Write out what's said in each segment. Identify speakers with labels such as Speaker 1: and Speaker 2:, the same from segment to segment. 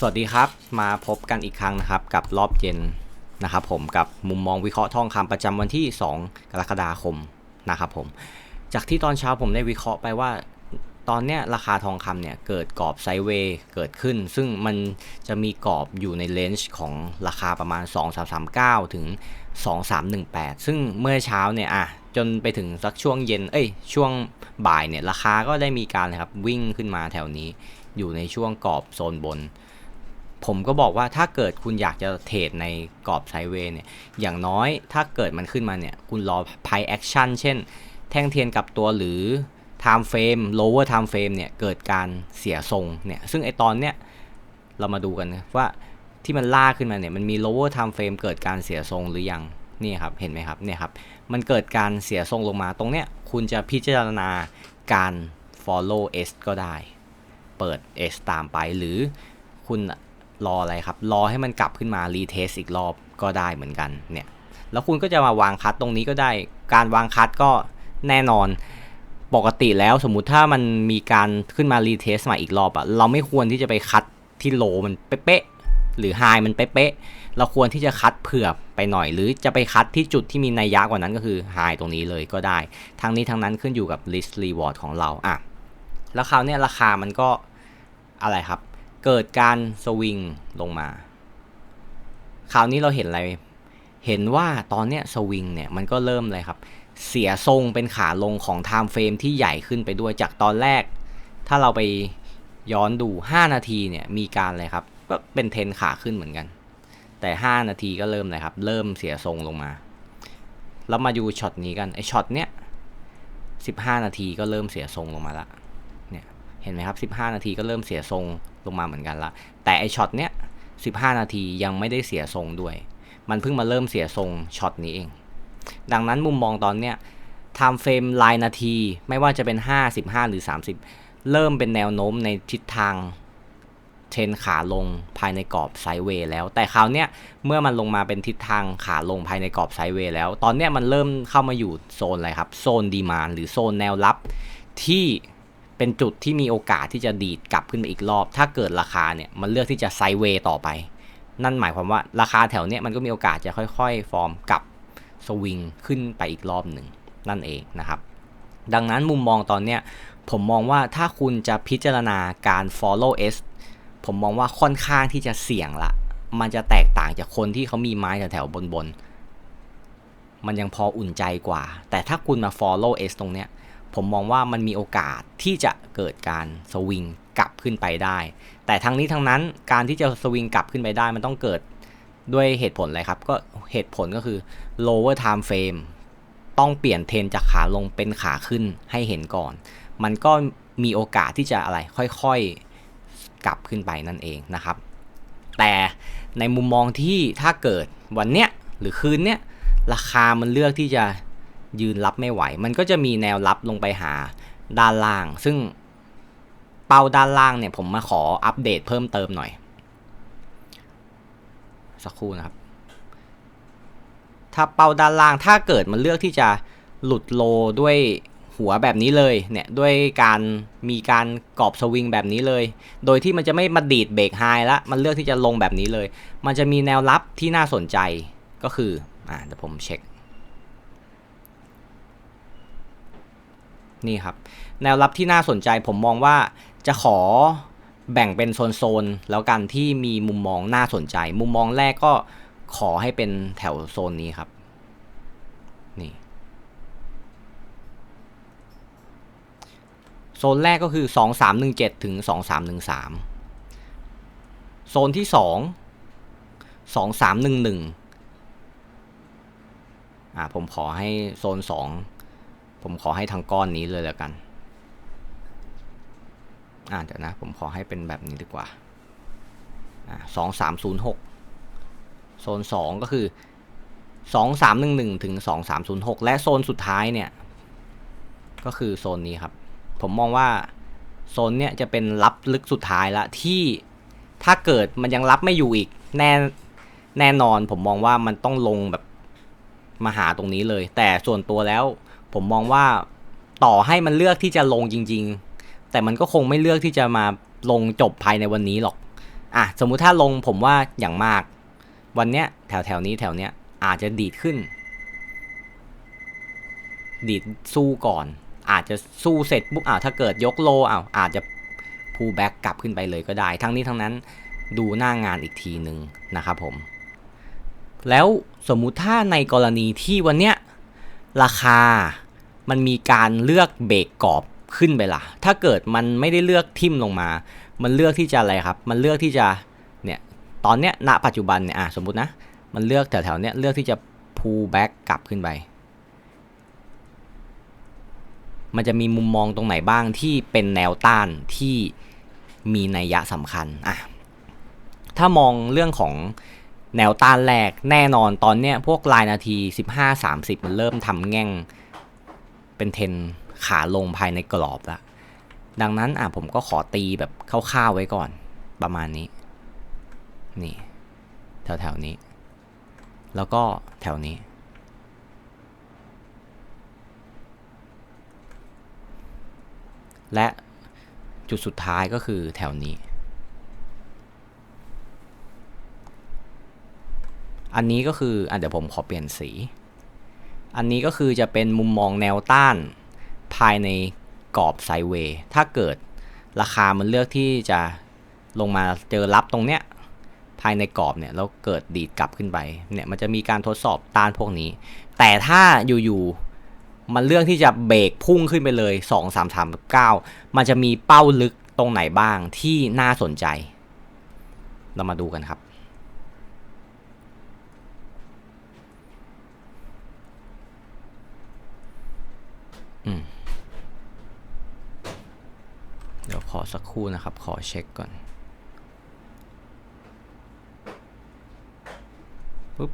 Speaker 1: สวัสดีครับมาพบกันอีกครั้งนะครับกับรอบเย็นนะครับผมกับมุมมองวิเคราะห์ทองคำประจำวันที่ 2 กรกฎาคมนะครับผมจากที่ตอนเช้าผมได้วิเคราะห์ไปว่าตอนเนี้ยราคาทองคำเนี่ยเกิดกรอบไซเวย์เกิดขึ้น ซึ่งมันจะมีกรอบอยู่ในเลนจ์ของราคาประมาณ 2339 ถึง 2318 ซึ่งเมื่อเช้าเนี่ยอะจนไปถึงสักช่วงเย็นเอ้ยช่วงบ่ายเนี่ยราคาก็ได้มีการนะครับวิ่งขึ้นมาแถวนี้อยู่ในช่วงกรอบโซนบน ผมก็บอกว่าถ้าเกิดคุณอยากจะเทรดในกรอบไซเวย์เนี่ย อย่างน้อยถ้าเกิดมันขึ้นมาเนี่ย คุณรอ price action เช่น แท่งเทียนกับตัวหรือ time frame lower time frame เนี่ย เกิดการเสียทรงเนี่ย ซึ่งไอตอนเนี้ยเรามาดูกันนะว่าที่มันล่ากขึ้นมาเนี่ย มันมี lower time frame เกิดการเสียทรงหรือยังนี่ครับ เห็นไหมครับเนี่ยครับ มันเกิดการเสียทรงลงมาตรงเนี้ย คุณจะพิจารณาการ follow S ก็ได้ เปิด S ตามไปหรือคุณ รออะไรครับ รอให้มันกลับขึ้นมารีเทสอีกรอบก็ได้เหมือนกันเนี่ย แล้วคุณก็จะมาวางคัดตรงนี้ก็ได้ การวางคัดก็แน่นอนปกติแล้วสมมุติถ้ามันมีการขึ้นมารีเทสมาอีกรอบอะเราไม่ควรที่จะไปคัดที่โลมันเป๊ะหรือไฮมันเป๊ะเราควรที่จะคัดเผื่อไปหน่อย หรือจะไปคัดที่จุดที่มีนัยยะกว่านั้นก็คือไฮตรงนี้เลยก็ได้ ทั้งนี้ทั้งนั้นขึ้นอยู่กับ list reward ของเราอะแล้วคราวนี้ราคามันก็อะไรครับ เกิดการสวิงลงมา คราวนี้เราเห็นอะไร เห็นว่าตอนเนี้ยสวิงเนี่ยมันก็เริ่มเลยครับ เสียทรงเป็นขาลงของไทม์เฟรมที่ใหญ่ขึ้นไปด้วยจากตอนแรก ถ้าเราไปย้อนดู 5 นาทีเนี่ยมีการเลยครับ ก็เป็นเทนขาขึ้นเหมือนกัน แต่ 5 นาทีก็เริ่มเลยครับ เริ่มเสียทรงลงมา แล้วมาดูช็อตนี้กันไอช็อตเนี้ย15 นาทีก็เริ่มเสียทรงลงมาละ ห็นไหมครับ 15 นาทีก็เริ่มเสียทรงลงมาเหมือนกันละ แต่ไอช็อตเนี้ย 15 นาทียังไม่ได้เสียทรงด้วย มันเพิ่งมาเริ่มเสียทรงช็อตนี้เอง ดังนั้นมุมมองตอนเนี้ย time frame รายนาทีไม่ว่าจะเป็น 5 15 หรือ 30 เริ่มเป็นแนวโน้มในทิศทางเทรนขาลงภายในกรอบไซด์เวย์แล้ว แต่คราวเนี้ยเมื่อมันลงมาเป็นทิศทางขาลงภายในกรอบไซด์เวย์แล้ว ตอนเนี้ยมันเริ่มเข้ามาอยู่โซนอะไรครับ โซนดีมานหรือโซนแนวรับที่ เป็นจุดที่มีโอกาสที่จะดีดกลับขึ้นมาอีกรอบ ถ้าเกิดราคาเนี่ยมันเลือกที่จะไซเวย์ต่อไป นั่นหมายความว่าราคาแถวเนี้ยมันก็มีโอกาสจะค่อยๆ ฟอร์มกลับสวิงขึ้นไปอีกรอบหนึ่งนั่นเองนะครับ ดังนั้นมุมมองตอนเนี้ยผมมองว่าถ้าคุณจะพิจารณาการ follow S ผมมองว่าค่อนข้างที่จะเสี่ยงละ มันจะแตกต่างจากคนที่เขามีไม้แถวๆบนๆมันยังพออุ่นใจกว่า แต่ถ้าคุณมา follow S ตรงเนี้ย ผมมองว่ามันมีโอกาสที่จะเกิดการสวิงกลับขึ้นไปได้ แต่ทั้งนี้ทั้งนั้นการที่จะสวิงกลับขึ้นไปได้ มันต้องเกิดด้วยเหตุผลอะไรครับ ก็เหตุผลก็คือ lower time frame ต้องเปลี่ยนเทรนจากขาลงเป็นขาขึ้นให้เห็นก่อน มันก็มีโอกาสที่จะอะไรค่อยๆกลับขึ้นไปนั่นเองนะครับ แต่ในมุมมองที่ถ้าเกิดวันเนี้ยหรือคืนเนี้ยราคามันเลือกที่จะ ยืนรับไม่ไหว มันก็จะมีแนวรับลงไปหาด้านล่าง ซึ่งเป้าด้านล่างเนี่ยผมมาขออัปเดตเพิ่มเติมหน่อย สักครู่นะครับ ถ้าเป้าด้านล่างถ้าเกิดมันเลือกที่จะหลุดโลด้วยหัวแบบนี้เลยเนี่ยด้วยการมีการกรอบสวิงแบบนี้เลย โดยที่มันจะไม่มาดีดเบรกไฮแล้วมันเลือกที่จะลงแบบนี้เลย มันจะมีแนวรับที่น่าสนใจก็คืออ่าเดี๋ยวผมเช็ค นี่ครับ แนวรับที่น่าสนใจผมมองว่าจะขอแบ่งเป็นโซนๆแล้วกันที่มีมุมมองน่าสนใจ มุมมองแรกก็ขอให้เป็นแถวโซนนี้ครับนี่โซนแรกก็คือ 2317 ถึง 2313 โซนที่ 2 2311อ่าผมขอให้โซน 2 ผมขอให้ทั้งก้อนนี้เลยแล้วกัน อ่าเดี๋ยวนะ ผมขอให้เป็นแบบนี้ดีกว่าอ่า2306โซน2ก็คือ2311ถึง2306และโซนสุดท้ายเนี่ย ก็คือโซนนี้ครับ ผมมองว่าโซนเนี้ยจะเป็นรับลึกสุดท้ายละที่ถ้าเกิดมันยังรับไม่อยู่อีกแน่แน่นอนผมมองว่ามันต้องลงแบบมาหาตรงนี้เลย แต่ส่วนตัวแล้ว ผมมองว่าต่อให้มันเลือกที่จะลงจริง ๆ แต่มันก็คงไม่เลือกที่จะมาลงจบภายในวันนี้หรอกอะสมมุติถ้าลงผมว่าอย่างมาก วันเนี้ยแถวแถวนี้แถวเนี้ยอาจจะดีดขึ้น ดีดสู้ก่อน อาจจะสู้เสร็จปุ๊บอ้าวถ้าเกิดยกโลอ้าวอาจจะพูแบ็กกลับขึ้นไปเลยก็ได้ ทั้งนี้ทั้งนั้นดูหน้างานอีกทีหนึ่งนะครับผม แล้วสมมุติถ้าในกรณีที่วันเนี้ย ราคามันมีการเลือกเบรกกรอบขึ้นไปล่ะ ถ้าเกิดมันไม่ได้เลือกทิ่มลงมา มันเลือกที่จะอะไรครับ มันเลือกที่จะเนี่ยตอนเนี้ยณปัจจุบันเนี่ยอะสมมตินะ มันเลือกแถวๆเนี้ยเลือกที่จะ pull back กลับขึ้นไป มันจะมีมุมมองตรงไหนบ้างที่เป็นแนวต้านที่มีนัยยะสำคัญอะถ้ามองเรื่องของ แนวต้านแรกแน่นอนตอนเนี้ยพวกรายนาที 15-30 มันเริ่มทำแง่งเป็นเทนขาลงภายในกรอบล้วดังนั้นอะผมก็ขอตีแบบคร่าวๆไว้ก่อนประมาณนี้ นี่ แถวๆนี้ แล้วก็แถวนี้ และจุดสุดท้ายก็คือแถวนี้ อันนี้ก็คืออะเดี๋ยวผมขอเปลี่ยนสี อันนี้ก็คือจะเป็นมุมมองแนวต้านภายในกรอบไซเวย์ถ้าเกิดราคามันเลือกที่จะลงมาเจอรับตรงเนี้ยภายในกรอบเนี่ยแล้วเกิดดีดกลับขึ้นไปเนี่ยมันจะมีการทดสอบต้านพวกนี้ แต่ถ้าอยู่ๆมันเลือกที่จะเบรกพุ่งขึ้นไปเลย 2 3 3 9 มันจะมีเป้าลึกตรงไหนบ้างที่น่าสนใจ เรามาดูกันครับ เดี๋ยวขอสักครู่นะครับ ขอเช็คก่อนปุ๊บ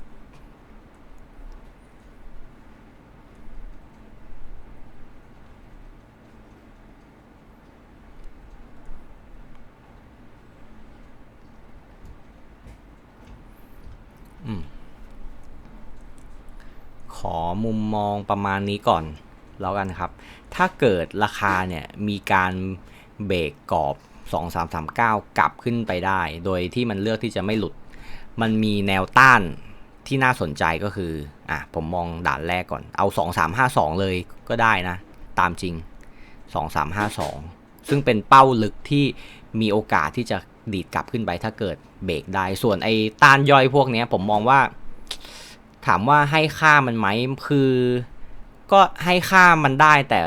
Speaker 1: อืมขอมุมมองประมาณนี้ก่อน แล้วกันครับ ถ้าเกิดราคาเนี่ยมีการเบรกกรอบ 2 3 3 9 กลับขึ้นไปได้ โดยที่มันเลือกที่จะไม่หลุด มันมีแนวต้านที่น่าสนใจก็คือ อะ ผมมองด่านแรกก่อน เอา 2 3 5 2 เลยก็ได้นะ ตามจริง 2 3 5 2 ซึ่งเป็นเป้าลึกที่มีโอกาสที่จะดีดกลับขึ้นไปถ้าเกิดเบรกได้ ส่วนไอ้ต้านย่อยพวกนี้ผมมองว่า ถามว่าให้ค่ามันไหมคือ ก็ให้ค่ามันได้แต่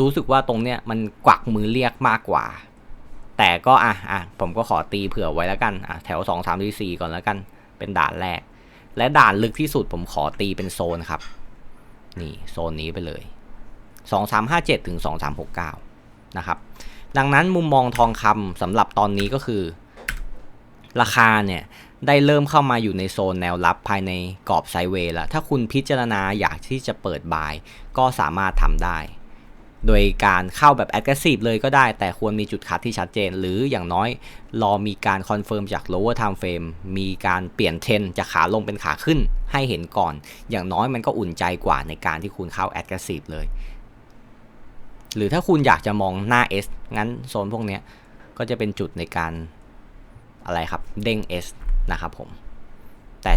Speaker 1: รู้สึกว่าตรงเนี้ยมันกวักมือเรียกมากกว่า แต่ก็อะอะผมก็ขอตีเผื่อไว้แล้วกันอะแถว2 3 4 4ก่อนแล้วกัน เป็นด่านแรก และด่านลึกที่สุดผมขอตีเป็นโซนครับ นี่โซนนี้ไปเลย2 3 5 7ถึง2 3 6 9นะครับ ดังนั้นมุมมองทองคำสำหรับตอนนี้ก็คือ ราคาเนี่ย ได้เริ่มเข้ามาอยู่ในโซนแนวรับภายในกรอบไซด์เวย์แล้ว ถ้าคุณพิจารณาอยากที่จะเปิดบาย ก็สามารถทำได้ โดยการเข้าแบบ aggressive เลยก็ได้ แต่ควรมีจุดคัดที่ชัดเจน หรืออย่างน้อยรอมีการคอนเฟิร์มจาก lower time frame มีการเปลี่ยนเทรนจากขาลงเป็นขาขึ้นให้เห็นก่อน อย่างน้อยมันก็อุ่นใจกว่าในการที่คุณเข้า aggressive เลย หรือถ้าคุณอยากจะมองหน้า S งั้นโซนพวกนี้ก็จะเป็นจุดในการอะไรครับเด้ง S นะครับผม แต่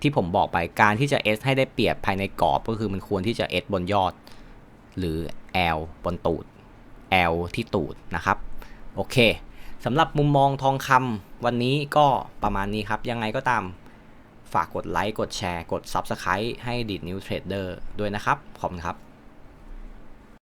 Speaker 1: ที่ผมบอกไปการที่จะ S ให้ได้เปรียบภายในกรอบก็คือมันควรที่จะ S บนยอด หรือ L บนตูด L ที่ตูดนะครับ โอเคสำหรับมุมมองทองคำวันนี้ก็ประมาณนี้ครับ ยังไงก็ตามฝากกดไลค์ กดแชร์ กด Subscribe ให้ดีดนิวเทรดเดอร์ด้วยนะครับ ขอบคุณครับ